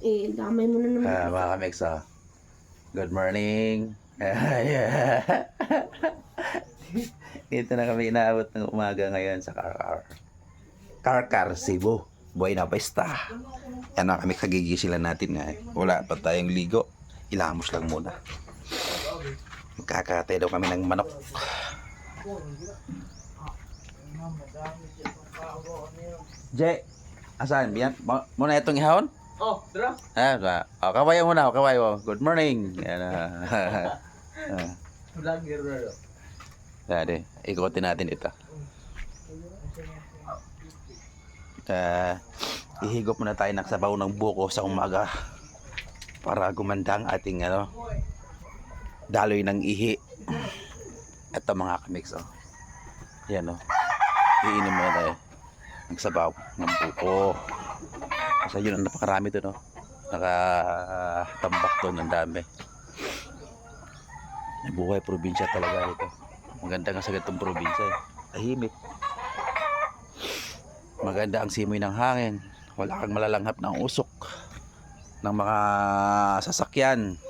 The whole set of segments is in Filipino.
eh, damay mo na naman. Ah, mga kamix, ah. Good morning. Dito na kami inaabot ng umaga ngayon sa Karkar. Karkar, Cebu. Buhay na pesta. Yan na kami kagigisilan natin nga. eh. Wala pa tayong ligo. Ilamos lang muna. Magkakatay daw kami ng manok. Jay, asan? Yan, mo- muna itong ihawon? Oh, tara. Ah, ba. Oh, kawayan muna, oh, kawayan mo. Good morning. Yan. ah. Ah, Vlogger na ro. Dali, ikotin natin ito. Ah, ihigop muna tayo ng sabaw ng buko sa umaga para gumanda ang ating ano, daloy ng ihi. Ito mga kamix, oh. Yan, oh. Iinom muna tayo ng sabaw ng buko. Kasi yun, ang napakarami to, no? Nakatambak doon, ang dami. Buhay probinsya talaga ito. Maganda nga sa ganitong probinsya. eh. Tahimik. Maganda ang simoy ng hangin. Wala kang malalanghap ng usok ng mga sasakyan.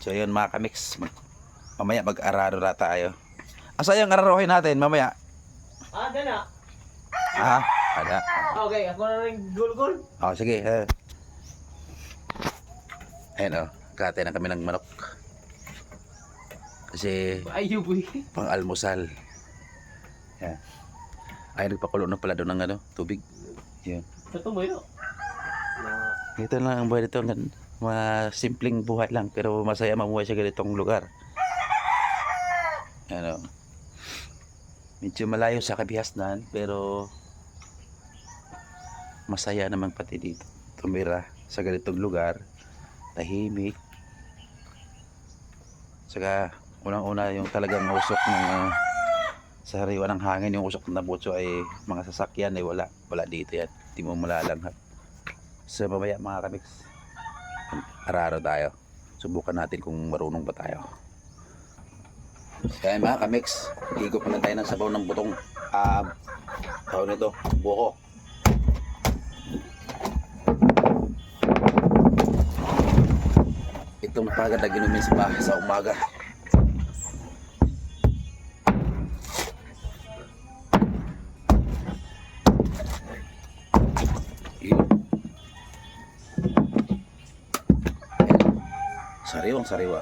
So yun mga kamix. Mag- mamaya mag-araro na tayo. Asa yung ararohin natin mamaya? Ah, gana. Ha? Ada. Okay, ako na rin gulgul. Oh, sige. Eh. Ayan o. Kate na kami ng manok. Kasi Ayaw, boy. pang almusal. Yan. Ay, nagpakulo na pala doon ng ano, tubig. Yan. Yun. Na, Ito lang ang buhay dito. Gan- Mga simpleng buhay lang. Pero masaya mamuhay sa ganitong lugar. Ano. Medyo malayo sa kabihasnan. Pero masaya naman pati dito. Tumira sa ganitong lugar. Tahimik. Saka unang-una yung talagang usok ng ah, sa hariwa ng hangin yung usok na butso ay mga sasakyan ay wala wala dito yan hindi mo malalanghap So mamaya mga kamix, araro tayo. Subukan natin kung marunong ba tayo. Kaya mga kamix, higop na tayo ng sabaw ng butong ah tawag nito, buko. Itong napaganda ginumin sa bahay sa umaga. Sariwang sariwa.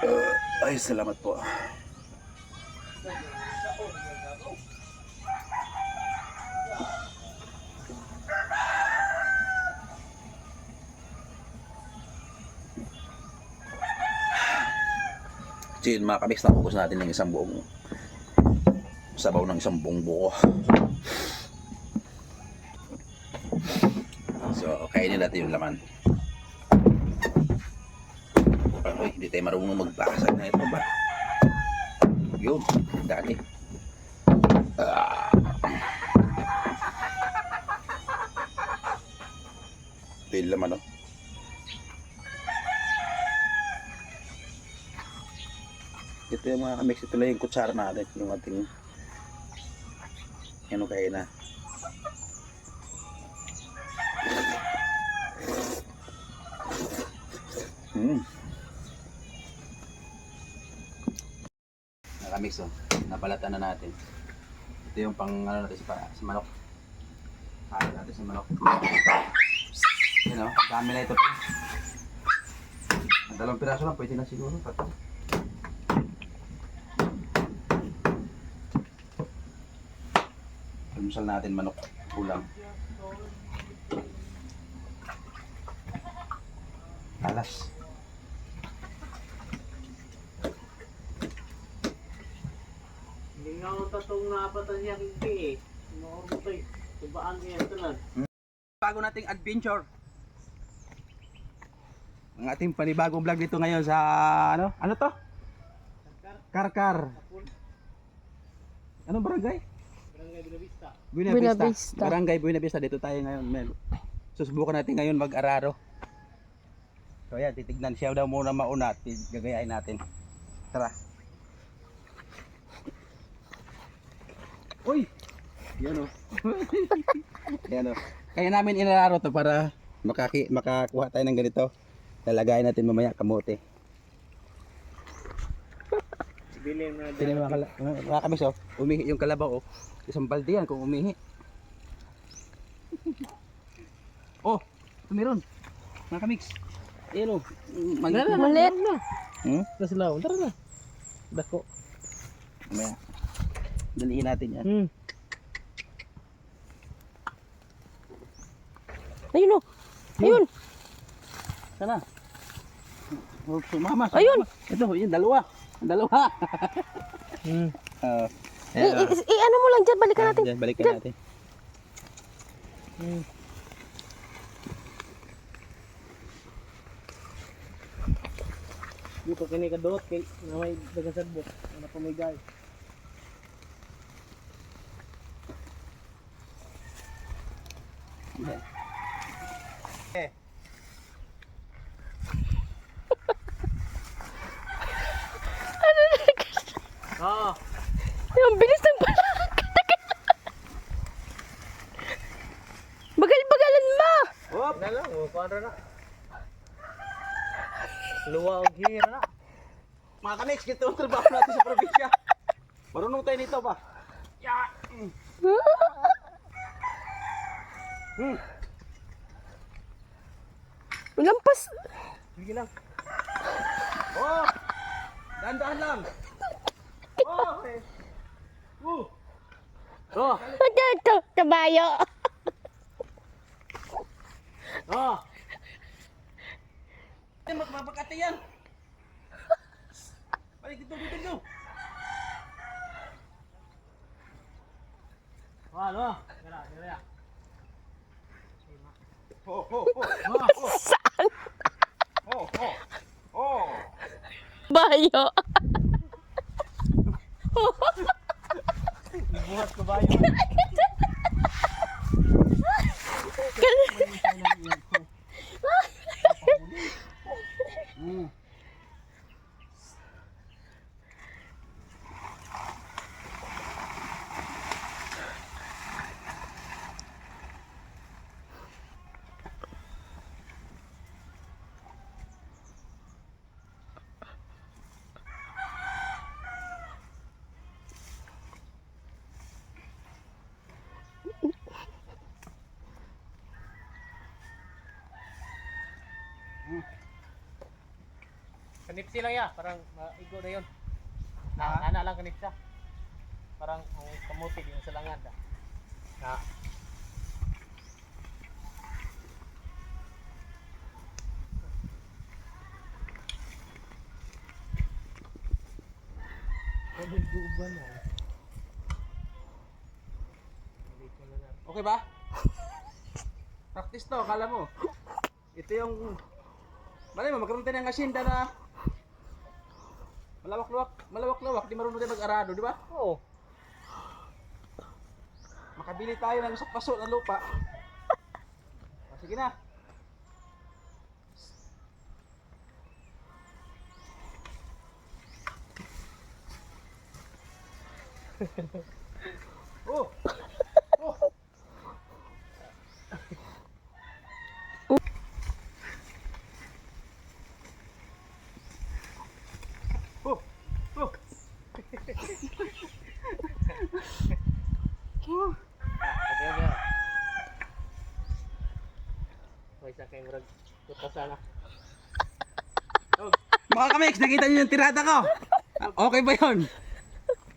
Uh, ay, salamat po. So yun mga kamix, napupos natin ng isang buong sabaw ng isang buong buko. So, kainin natin yung laman. Uy, hindi tayo marunong magbasa na ito ba? Yun, dali. Ah. Ito yung laman, no? Ito yung mga kamix, ito lang yung kutsara natin, yung ating ano kayo na. Hmm. Nakamix oh. Napalatan na natin. Ito yung pang ano natin sa, sa manok. Halo natin sa manok. Yan oh, dami na ito. Ang dalawang piraso lang, pwede na siguro. Tatlo. Almusal natin manok ulam. Alas. hindi nga ako tatong napatan niya hindi eh. Tubaan niya ito lang. Bago nating adventure. Ang ating panibagong vlog dito ngayon sa ano? Ano to? Karkar. Anong barangay? Buena Vista. Buena Vista. Barangay Buena Vista. Dito tayo ngayon. Mel. Susubukan natin ngayon mag-araro. So ayan, titignan siya daw muna mauna at gagayain natin. Tara. Uy! Yan o. Oh. Yan o. Kaya namin inararo to para makaki, makakuha tayo ng ganito. Lalagayin natin mamaya kamote. Bilin na. Bilin mga, kala- mga kamis oh. Umihi yung kalabaw oh. Isang balde yan kung umihi. oh, tumiron. Mga kamiks. Ayan oh. Mag- Malit. Hmm? Tapos law, tara na. Dako. Mamaya. Daliin natin yan. Hmm. Ayun o. Ayun. Sana. Oh, sumama. Ayun. Ito, yun, dalawa. Dalawa. Hmm. Uh, I, i, i- ano mo lang dyan, balikan natin. Dyan, balikan natin. Hmm. Dito kini ka dot kay na may dagan sa buk. Ano pa may guy. Yan. Ah, Ang bilis ng balak. Bagal-bagalan mo. Hop! na lang, oh, kuan ra na. Luwa og hira na. Mga kamiks, ito ang trabaho natin sa probinsya. Marunong tayo nito ba? Hmm. Lampas. Sige lang. Oh! Dahan-dahan lang. Oh, okay. Uh. Oh, Ito, ito, kabayo. Yan. Kanipsi lang ya, parang maigo na yun. Na, ana lang kanipsa. Parang ang kamuti yung salangan. Ba na na. Okay ba? Practice to, akala mo. Ito yung... Malay mo, magkaroon tayo ng asinda na... Malawak-lawak, malawak-lawak, di marunong tayo mag-arado, di ba? Oo. Makabili tayo ng isang paso ng lupa. O, sige na. Oh! Oh! Oh! Oh! Ito yun yun. Hoy, sa kay murag tutasan na. Mga kamiks, nakita niyo yung tirada ko. Okay ba yun?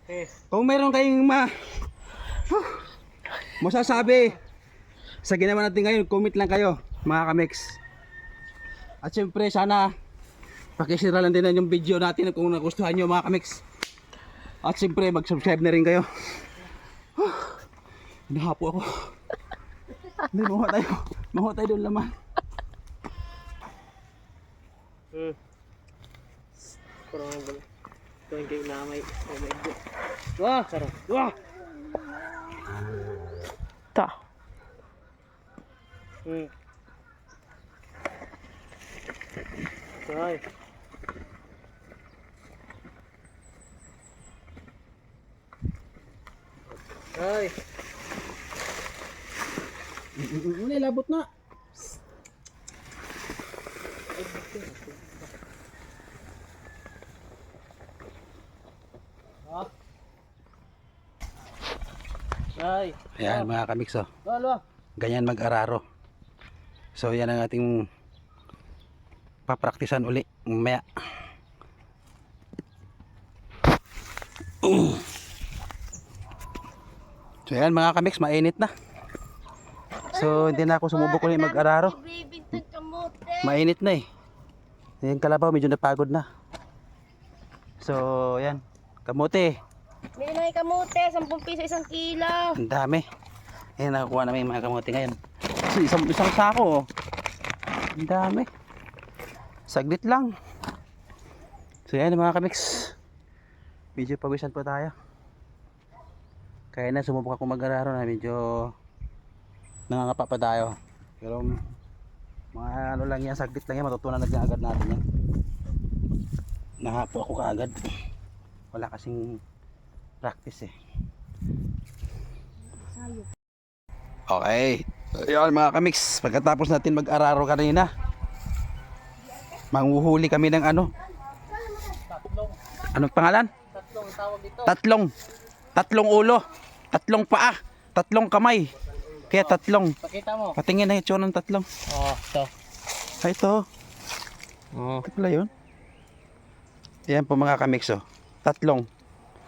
Eh, Kung meron kayong ma... masasabi sa ginawa natin ngayon, comment lang kayo, mga kamiks. At syempre, sana pakishare lang din yung video natin kung nagustuhan nyo, mga kamiks. At syempre, mag-subscribe na rin kayo. Nahapo ako. Hindi, makuha tayo. Makuha tayo doon laman. Hmm. Parang ang balik. Ito yung kayo na may, may may igo. Wah, sarap. Wah! Ito. Hmm. Ay. Ay. Ano labot na? Ah. Ay. Ayan mga kamix oh. Lalo. Ganyan mag-araro. So yan ang ating papraktisan uli mamaya. So yan mga kamix, mainit na. So hindi na ako sumubok ulit mag-araro. Mainit na eh. Yung kalabaw medyo napagod na. So yan, kamote. May na kamote, 10 piso isang kilo. Ang dami. Ayan, nakakuha namin yung mga kamote ngayon. So, isang, isang sako, oh. Ang dami. Saglit lang. So, yan mga kamix. Medyo pawisan po tayo. Kaya na, sumubok ako mag-araro na medyo nangangapa pa tayo. Pero, mga ano lang yan, saglit lang yan, matutunan na agad natin yan. Nahapo ako kaagad. Wala kasing practice eh. Okay. Ayun mga kamix, pagkatapos natin mag-araro kanina, manghuhuli kami ng ano? Tatlong. Anong pangalan? Tatlong tawag dito. Tatlong. Tatlong ulo. Tatlong paa. Tatlong kamay. Kaya tatlong. Pakita mo. Patingin na itsura ng tatlong. Oh, ito. Ay, ito. Oh. Ito pala yun. Yan po mga kamix oh. Tatlong.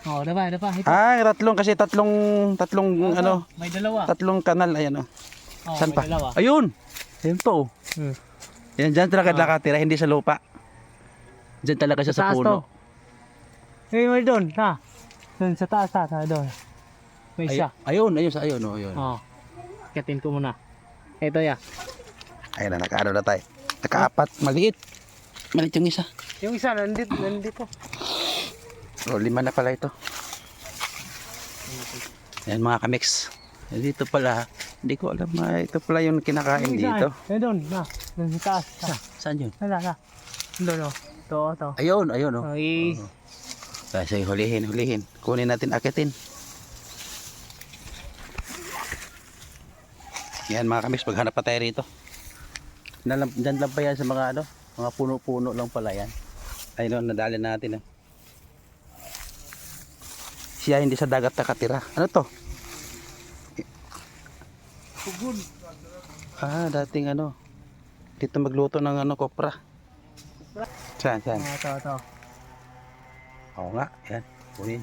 Oh, diba, diba? Ito. Ay, tatlong kasi tatlong, tatlong ano, May dalawa. tatlong kanal. Ayan oh. Oh, may pa? dalawa. Ayun. Ayun po oh. Hmm. Yan, dyan talaga nakatira, hindi sa lupa. Dyan talaga siya sa, taas puno. to. Eh, may doon, ha? Doon sa taas, ha, Doon. May Ay, isa. ayun, ayun sa ayun, oh, ayun. Oh. Katin ko muna. Ito ya. Ayun na, nakaano na tayo. Nakaapat, maliit. Maliit yung isa. Yung isa, nandito. nandito. O, lima na pala ito. Yan mga kamix. Dito pala, hindi ko alam na ito pala yung kinakain dito. Eh, doon, na. Doon sa taas. Ha? Saan yun? Hala, hala. Doon, oh. Ito, ito. Ayun, ayun oh. Oh, i- Kasi hulihin, hulihin. Kunin natin, akitin. Yan mga kamis, paghanap pa tayo rito. Nalam, dyan lang pa yan sa mga ano, mga puno-puno lang pala yan. Ayun, oh, nadali natin. Oh. Siya hindi sa dagat nakatira. Ano to? Pugod. Ah, dating ano. Dito magluto ng ano, kopra. Saan, saan? Oh, ito, ito. Oo nga, yan. Kunin.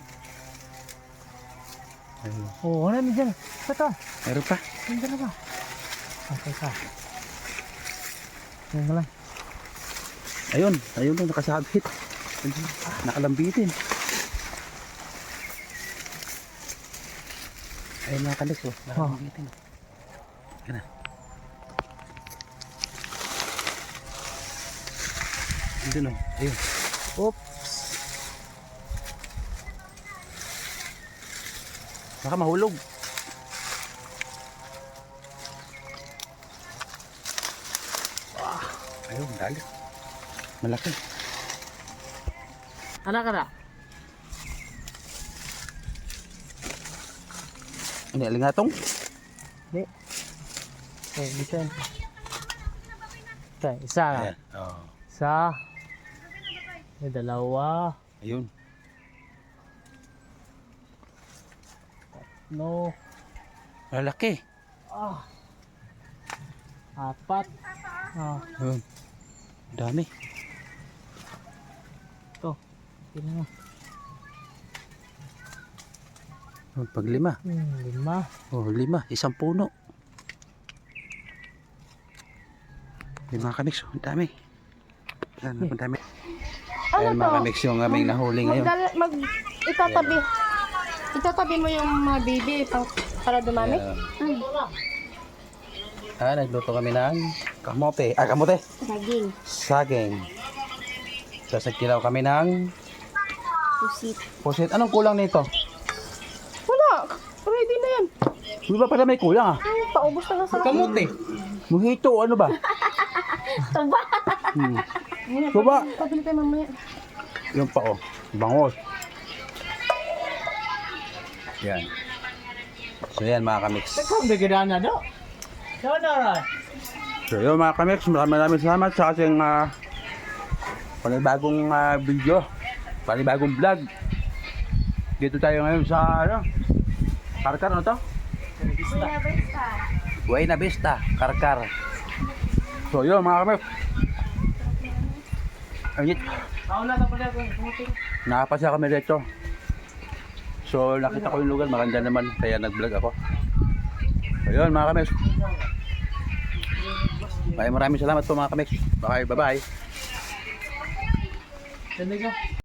Ayun. Oh, ano dyan? Ito. Meron pa. Yung dalawa. Okay ka. Yan lang. Ayun, ayun na nakasabit. Ayun, Nakalambitin. Ayun mga kalis oh, nakalambitin. Yan na. Ayun oh, ayun. Oops. Baka mahulog. Ah, ayun, dali. Malaki. Anak ka na? Ini alingatong. Hindi. Eh, isa yan. Ito, isa. Ayan. Oh. Isa. May dalawa. Ayun. No. Malaki. Ah. Apat. Ah, Ayun. Dami. ito. Sino na? Pag lima. Hmm, lima. Oh, lima. Isang puno. Lima kamix. Ang dami. Ang dami. Ano Ayan mga kamix yung aming nahuli ngayon. Magdal, mag, itatabi. Itatabi mo yung mga baby pa, para dumami? Ayan. Hmm. Ah, nagluto kami ng kamote. Ah, kamote. Saging. Saging. Tapos nagkilaw kami ng Pusit. pusit. Anong kulang nito? Ready na yan. Di ba pala may kulang ah? Ay, paubos na lang sa Kamote. Mojito, ano ba? Taba. Hmm. Baba. Pabili tayo mamaya. Yung pa oh. Bangos. Yan. So yan mga kamix. Nagkam bigyan na do. So na ra. So yun mga kamix, maraming maraming salamat sa ating uh, panibagong ah, video, panibagong vlog. Dito tayo ngayon sa ano, Karkar ano to? Buena Vista, Karkar. So yun mga kamix. Ayun, Ako na ta pala kung nakapasya kami dito. So nakita ko yung lugar, maganda naman, kaya nag-vlog ako. So yun mga kamix. Maraming maraming salamat po mga kamix. Bye bye. Tanda ka.